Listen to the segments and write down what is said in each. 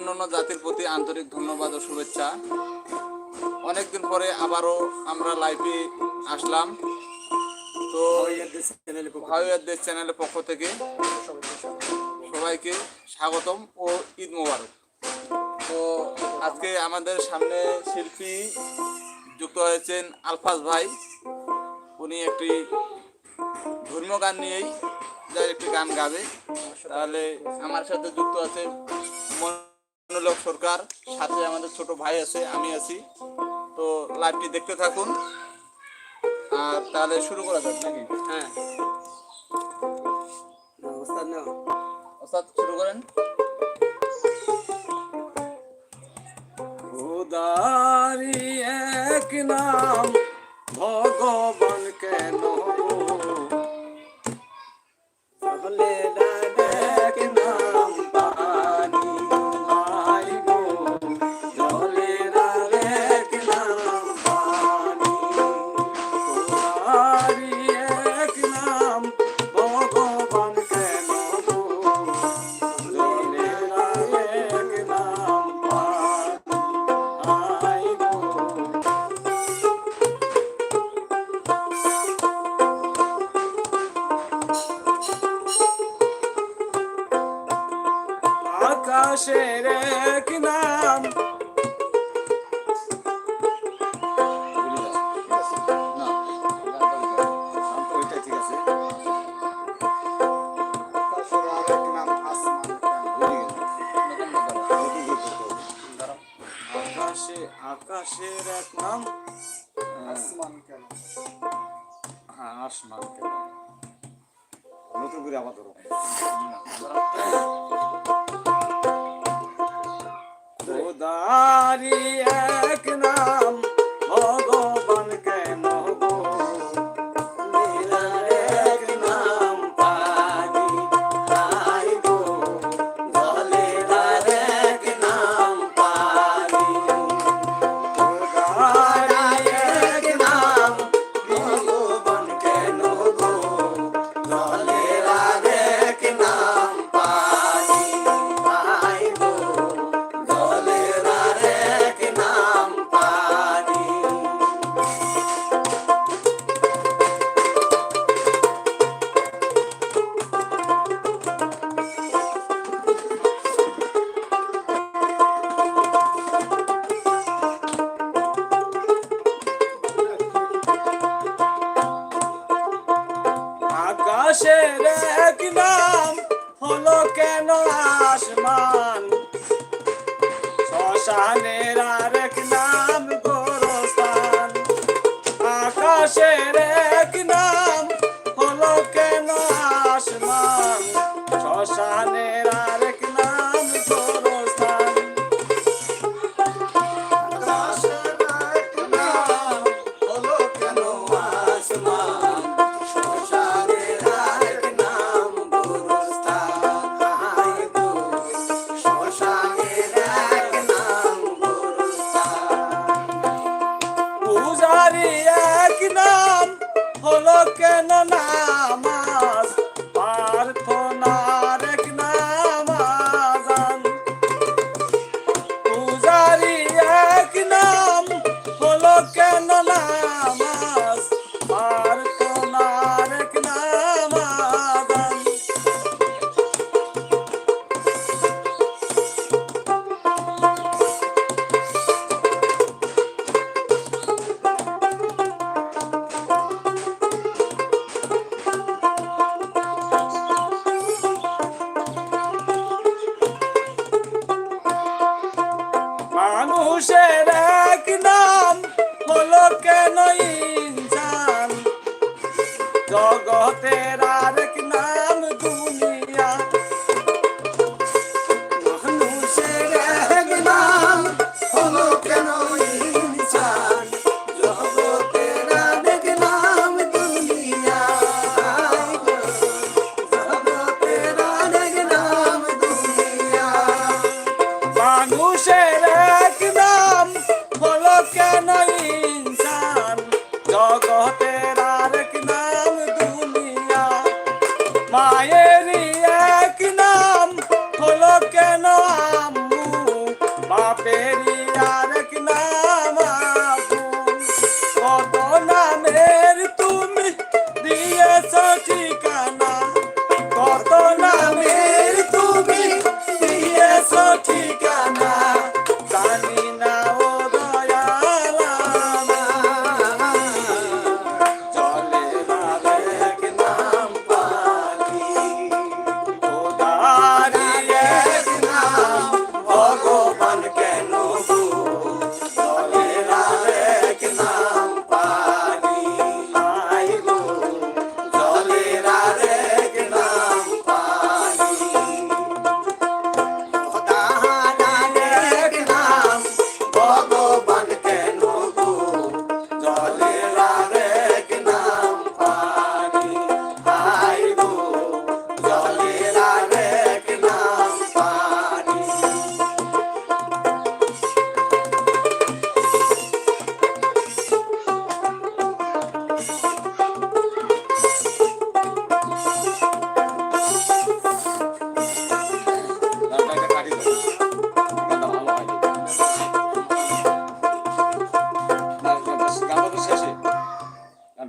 অন্যান্য জাতির প্রতি আন্তরিক ধন্যবাদ ও শুভেচ্ছা। অনেকদিন পরে আবারও আমরা লাইভে আসলাম। তো দেশ চ্যানেলের পক্ষ থেকে সবাইকে স্বাগতম ও ঈদ মোবারক। তো আজকে আমাদের সামনে শিল্পী যুক্ত হয়েছেন আলফাজ ভাই। উনি একটি ধর্মীয় গান নিয়েই যা একটি গান গাবে। তাহলে আমার সাথে যুক্ত আছে মনোলোক সরকার সাথে আমাদের ছোট ভাই আছে আমি আছি। তো লাইভটি দেখতে থাকুন। আর তাহলে শুরু করা যাক নাকি? হ্যাঁ। ওস্তাদ শুরু করেন। উদারি এক নাম ভগবান কেন নতুন করে আমাদের খোদারি এক নাম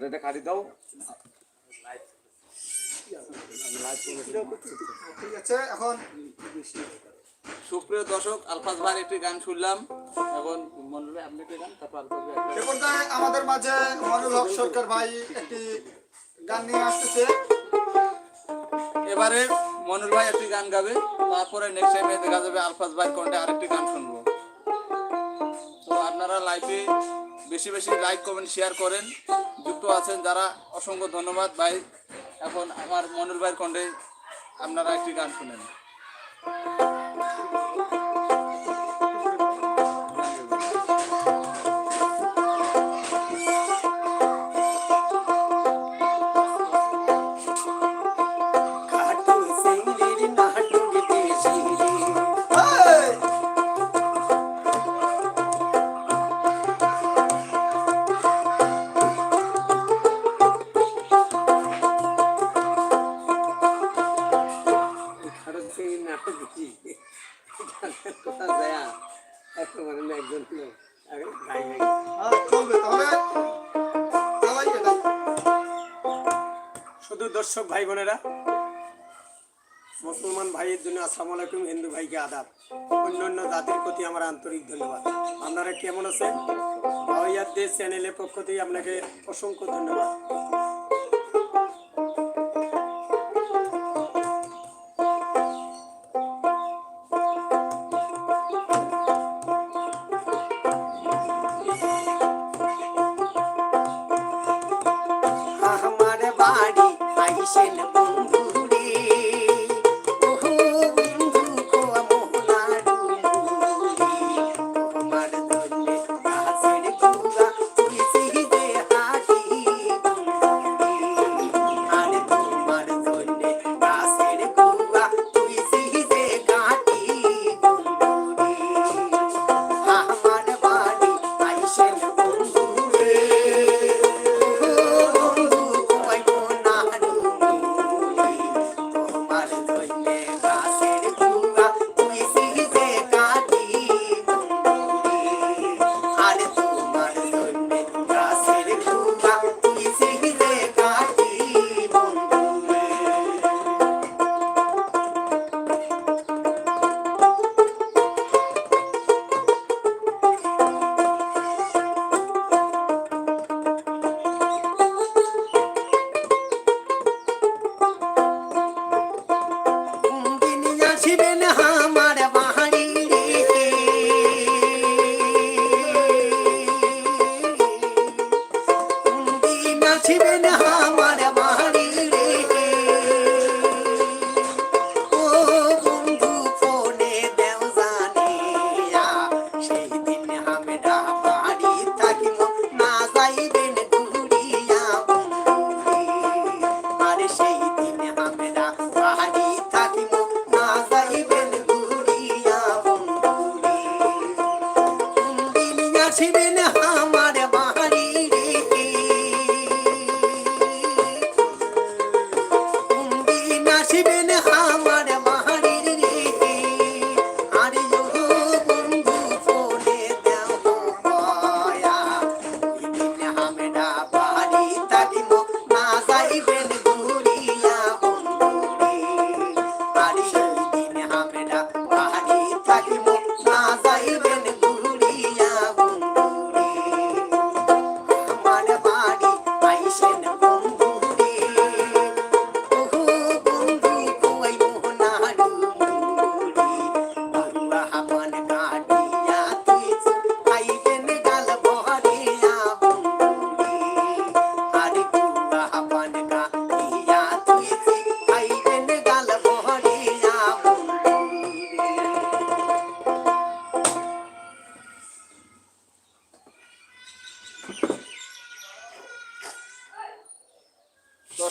একটা কাটি দাও। ঠিক আছে এখন সুপ্রিয় দর্শক আলফাজ ভাইয়ের একটি গান শুনলাম। এখন মনে আপনি একটি গান তারপর আলফাজ ভাই আমাদের মাঝে মনুল হক সরকার ভাই একটি গান নিয়ে আসতেছে। এবারে মনুর ভাই একটি গান গাবে তারপরে নেক্সট টাইমে দেখা যাবে আলফাজ ভাই কন্টে আরেকটি গান শুনব। তো আপনারা লাইভে বেশি বেশি লাইক কমেন্ট শেয়ার করেন। যুক্ত আছেন যারা, অসংখ্য ধন্যবাদ ভাই। এখন আমার মনুর ভাইয়ের কণ্ঠে আপনারা একটি গান শুনেন। শুধু দর্শক ভাই বোনেরা, মুসলমান ভাইয়ের জন্য আসসালামু আলাইকুম, হিন্দু ভাইকে আদাব। অন্য অন্য জাতির প্রতি আমার আন্তরিক ধন্যবাদ। আপনারা কেমন আছেন? দেশ চ্যানেলের পক্ষ থেকে আপনাকে অসংখ্য ধন্যবাদ।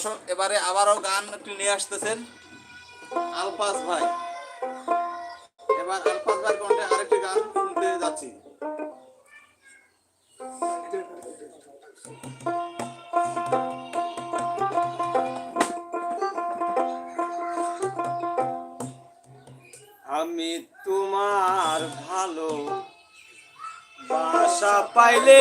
দর্শক, এবারে আবারও গান একটি নিয়ে আসতেছেন আলফাজ ভাই। এবার আলফাজ ভাই কণ্ঠে আরেকটি গান শুনতে যাচ্ছি। আমি তোমার ভালো বাসা পাইলে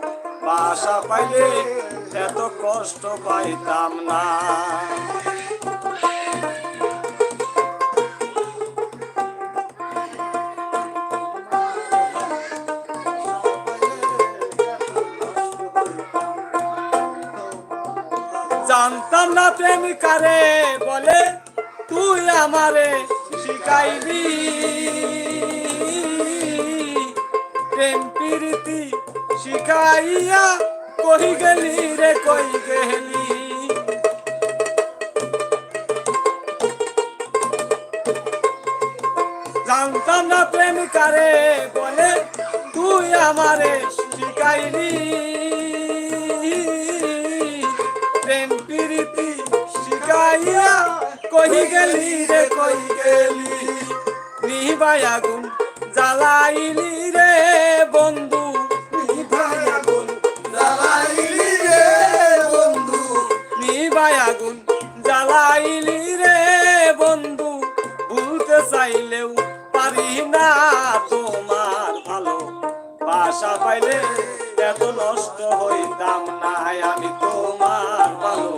বাসা পাইলে এত কষ্ট পাইতাম না। জানতাম না প্রেমিকারে বলে, তুই আমারে শিখাইলি। প্রেম প্রীতি শিখাইয়া কই গেলি রে, কই গেলি? জানতাম না প্রেমিকারে বলে, তুই আমারে শিখাইলি। প্রেম প্রীতি শিখাইয়া কহি গেলি রে কহি গেলি? নিভাই আগুন জ্বালাইলি রে। বাসা পাইলে এত নষ্ট হইতাম না। আমি তোমার ভালো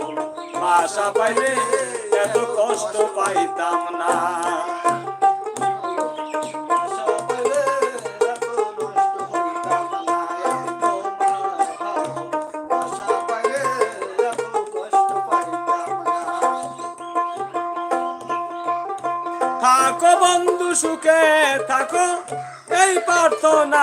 বাসা পাইলে এত কষ্ট পাইতাম না। থাকো বন্ধু সুখে থাকো, এই প্রার্থনা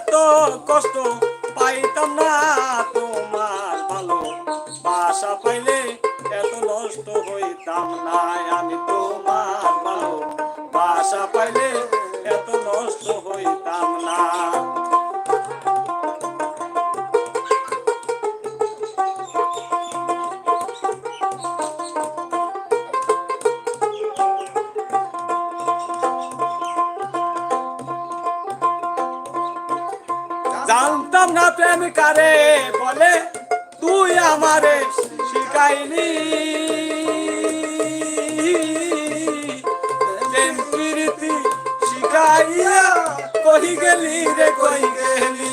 এত কষ্ট পাইতাম না। আমারে প্রেম প্রীতি শিখাইয়া কই গেলি রে, কই গেলি?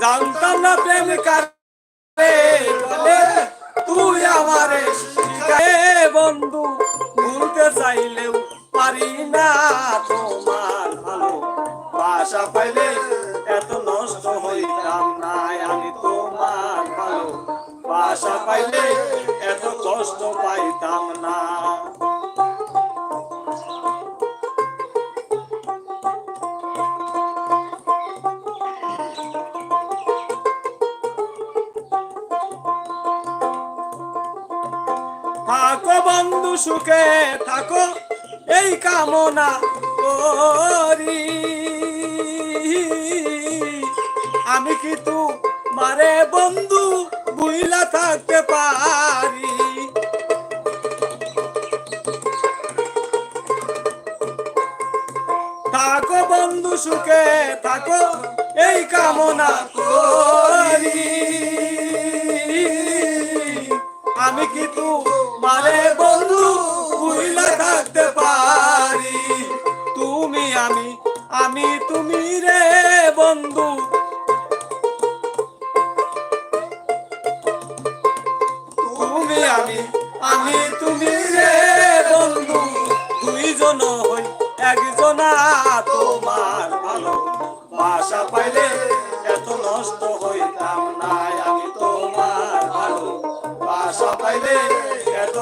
জানতাম না প্রেম কারে, বলে তুই আমারে শিখায়ে বন্ধু, ভুলতে চাইলেও পারি না তোমার বাসা পাইলে এত নষ্ট হইতাম না আমি তোমার ভালো বাসা পাইলে এত কষ্ট পাইতাম না। থাকো বন্ধু সুখে, থাকো, এই কামনা করি। আমি কি তু মারে বন্ধু বুইলা থাকতে পারি? থাকো বন্ধু সুখে, থাকো, এই কামনা করি। আমি কি তু মানে বন্ধু বুঝলা থাকতে পারি? তুমি আমি আমি তুমি রে বন্ধু দুইজন হই, একজনা তোমার ভালো। বাসা পাইলে এত নষ্ট হইতাম না, আমি তোমার ভালো। বাসা পাইলে এত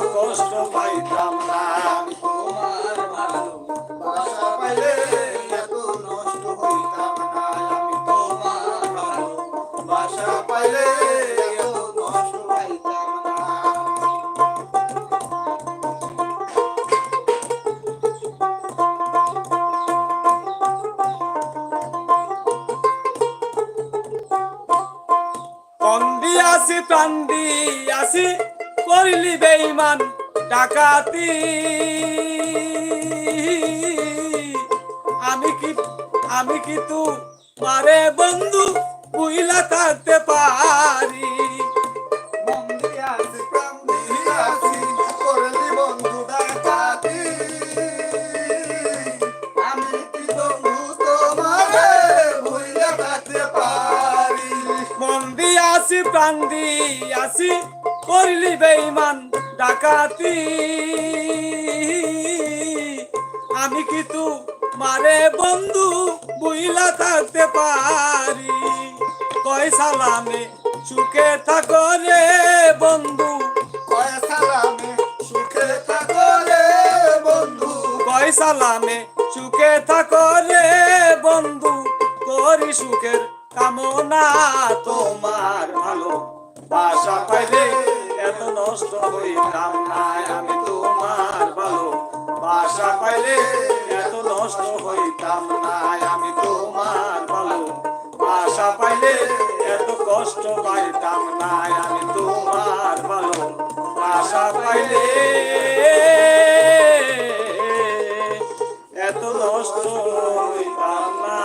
ডাকাতি। আমি কি আমি কি তু মারে বন্ধু বুইলা থাকতে পারি? মন্দি আছি প্রান্তি আছি করলি বন্ধু ডাকাতি। আমি কি বন্ধু তোমারে ভুইলা থাকতে পারি? মন্দি আসি করলি বেইমান ডাকাতি। আমি কি তু মারে বন্ধু বুইলা থাকতে পারি? কয় সালামে সুখে থাকো রে বন্ধু। কয় সালামে সুখে থাকো রে বন্ধু। কয় সালামে সুখে থাকো রে বন্ধু। করি সুখের কামনা তোমার ভালো বাসা পাইলে নষ্ট হইতাম না আমি তোমার ভালো বাসা পাইলে এত নষ্ট হইতাম না। আমি তোমার ভালো বাসা পাইলে এত কষ্ট পাইতাম না। আমি তোমার ভালো বাসা পাইলে এত নষ্ট হইতাম না।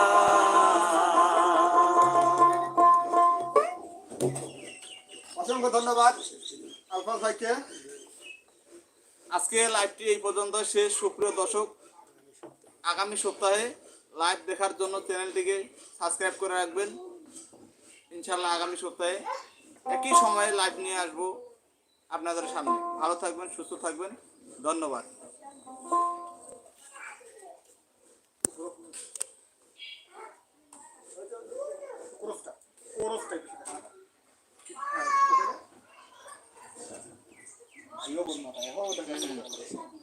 ধন্যবাদ। আলফাজ ভাইকে। আজকে লাইভটি এই পর্যন্ত শেষ। সুপ্রিয় দর্শক আগামী সপ্তাহে লাইভ দেখার জন্য চ্যানেলটিকে সাবস্ক্রাইব করে রাখবেন। ইনশাল্লাহ আগামী সপ্তাহে একই সময়ে লাইভ নিয়ে আসব আপনাদের সামনে। ভালো থাকবেন সুস্থ থাকবেন। ধন্যবাদ। পুরস্কার পুরস্কার よくもだよ。